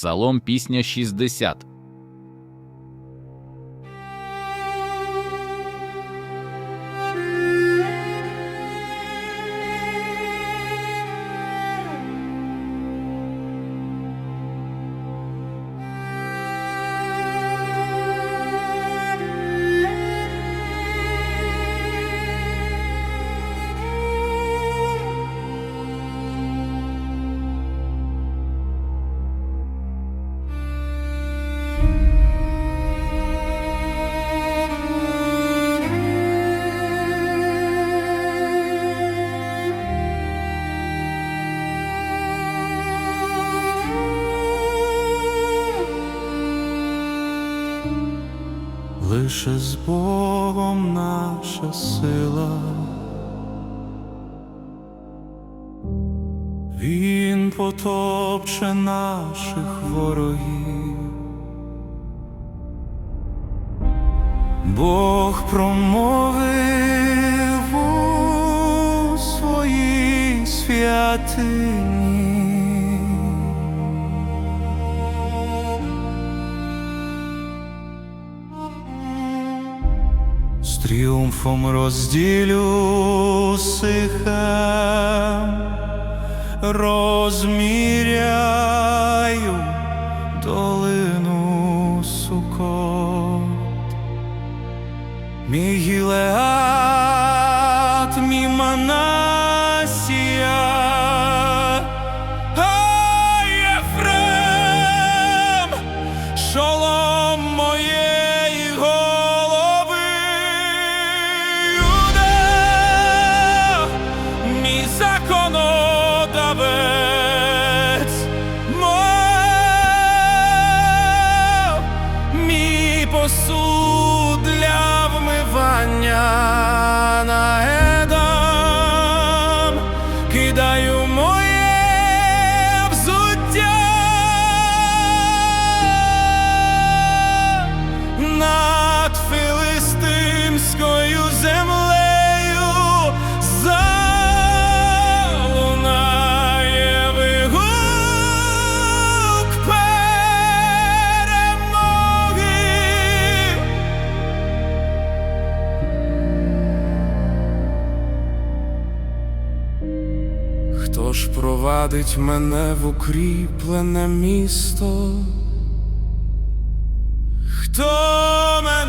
Псалом пісня 60. Лише з Богом наша сила, Він потопче наших ворогів. Бог промовив у своїй святині. Тріумфом розділю сиха, розміряю долину сукот. Мій Гілеат, мій Манасія, провадить мене в укріплене місто? Хто мене